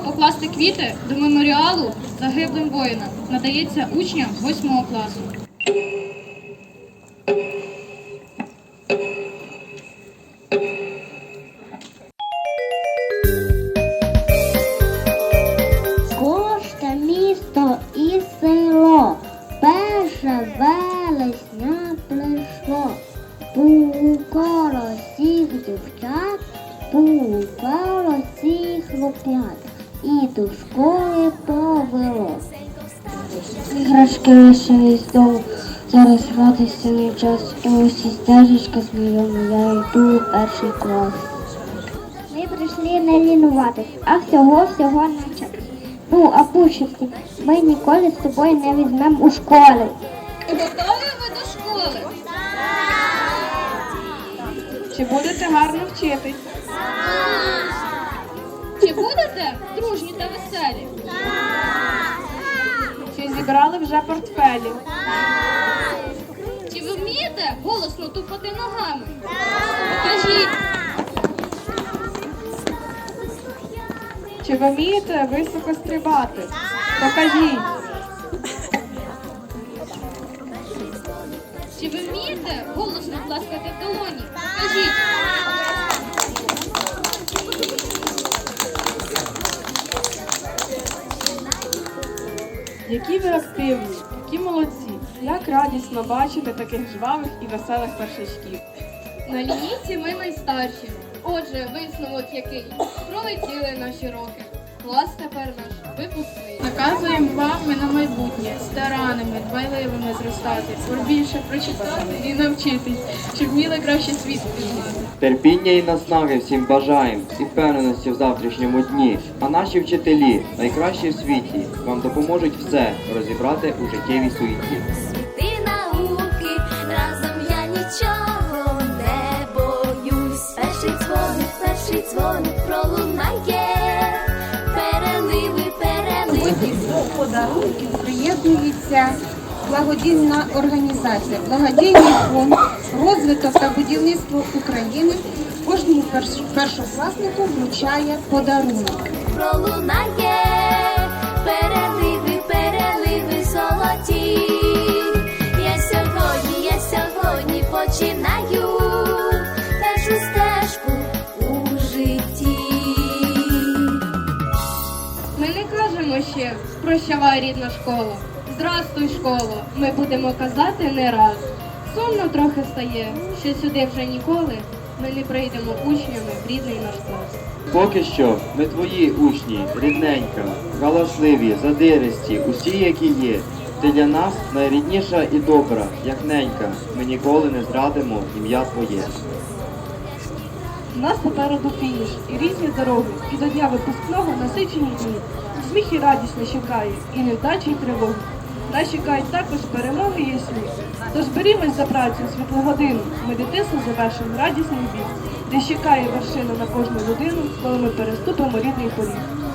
покласти квіти до меморіалу загиблим воїнам надається учням 8 класу. Кошта, місто і село. Перше велесня прийшло. Пукало всіх дівчат, пукало всіх хлоп'ят. І до школи повело. Іграшки лишились дому, зараз гратися не час. І усі стежечка знайома, я йду у перший клас. Ми прийшли не лінуватись, а всього-всього навчатись. Ну, а пущівки, ми ніколи з собою не візьмемо у школу. Готові ви до школи? Чи будете гарно вчитись? Будете дружні та веселі? Чи зібрали вже портфелі? Чи ви вмієте голосно тупати ногами? Покажіть. Чи ви вмієте високо стрибати? Покажіть. Чи ви вмієте голосно плескати в долоні? Покажіть. Які ви активні, які молодці. Як радісно бачити таких жвавих і веселих першачків. На лінійці ми найстарші. Отже, висновок який? Пролетіли наші роки. Клас тепер наш випускний. Наказуємо вам ми на майбутнє старанними, дбайливими зростати, побільше прочитати і навчитись, щоб вміли краще світ пізнати. Терпіння і наснаги всім бажаєм і впевненості в завтрашньому дні. А наші вчителі, найкращі в світі, вам допоможуть все розібрати у життєвій суеті. Подарунків приєднується благодійна організація, благодійний фонд розвиток та будівництво України. Кожному першокласнику вручає подарунок. пролунає. Переливи, кажемо ще прощавай рідна школа. Здрастуй, школо, ми будемо казати не раз. Сумно трохи стає, що сюди вже ніколи ми не прийдемо учнями в рідний наш клас. Поки що ми твої учні, рідненька, галасливі, задиристі, усі, які є. Ти для нас найрідніша і добра, як ненька. Ми ніколи не зрадимо ім'я твоє. У нас попереду фініш і різні дороги. І до дня випускного насичені дні. Сміх і радість не чекає, і невдачі, і тривоги. Нас чекають також перемоги і сміх. Тож берімось за працю світлу годину. Ми дитинство завершимо радісний бій, де чекає вершина на кожну людину, коли ми переступимо рідний поріг.